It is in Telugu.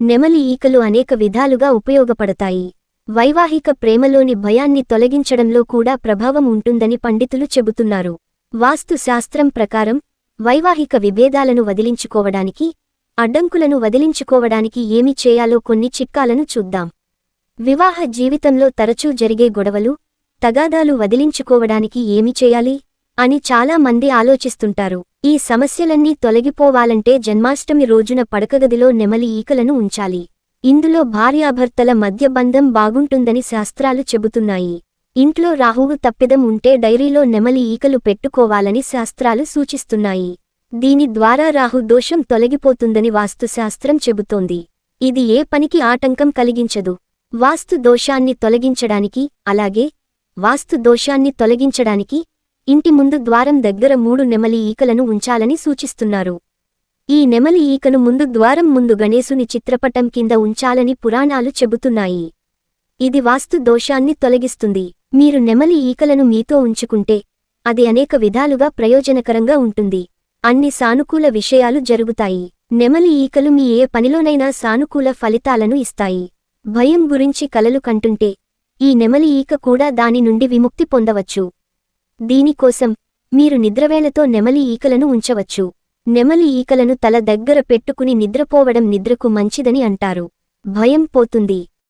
నెమలి ఈకలు అనేక విధాలుగా ఉపయోగపడతాయి. వైవాహిక ప్రేమలోని భయాన్ని తొలగించడంలో కూడా ప్రభావం ఉంటుందని పండితులు చెబుతున్నారు. వాస్తు శాస్త్రం ప్రకారం వైవాహిక విభేదాలను వదిలించుకోవడానికి అడ్డంకులను వదిలించుకోవడానికి ఏమి చేయాలో కొన్ని చిట్కాలను చూద్దాం. వివాహ జీవితంలో తరచూ జరిగే గొడవలు తగాదాలు వదిలించుకోవడానికి ఏమి చేయాలి అని చాలా మంది ఆలోచిస్తుంటారు. ఈ సమస్యలన్నీ తొలగిపోవాలంటే జన్మాష్టమి రోజున పడకగదిలో నెమలి ఈకలను ఉంచాలి. ఇందులో భార్యాభర్తల మధ్య బంధం బాగుంటుందని శాస్త్రాలు చెబుతున్నాయి. ఇంట్లో రాహువు తప్పిదం ఉంటే డైరీలో నెమలి ఈకలు పెట్టుకోవాలని శాస్త్రాలు సూచిస్తున్నాయి. దీని ద్వారా రాహు దోషం తొలగిపోతుందని వాస్తుశాస్త్రం చెబుతోంది. ఇది ఏ పనికి ఆటంకం కలిగించదు. వాస్తు దోషాన్ని తొలగించడానికి అలాగే వాస్తు దోషాన్ని తొలగించడానికి ఇంటి ముందు ద్వారం దగ్గర మూడు నెమలి ఈకలను ఉంచాలని సూచిస్తున్నారు. ఈ నెమలి ఈకను ముందు ద్వారం ముందు గణేశుని చిత్రపటం కింద ఉంచాలని పురాణాలు చెబుతున్నాయి. ఇది వాస్తు దోషాన్ని తొలగిస్తుంది. మీరు నెమలి ఈకలను మీతో ఉంచుకుంటే అది అనేక విధాలుగా ప్రయోజనకరంగా ఉంటుంది. అన్ని సానుకూల విషయాలు జరుగుతాయి. నెమలి ఈకలు మీ ఏ పనిలోనైనా సానుకూల ఫలితాలను ఇస్తాయి. భయం గురించి కలలు కంటుంటే ఈ నెమలి ఈక కూడా దాని నుండి విముక్తి పొందవచ్చు. దీనికోసం మీరు నిద్రవేళతో నెమలి ఈకలను ఉంచవచ్చు. నెమలి ఈకలను తల దగ్గర పెట్టుకుని నిద్రపోవడం నిద్రకు మంచిదని అంటారు. భయం పోతుంది.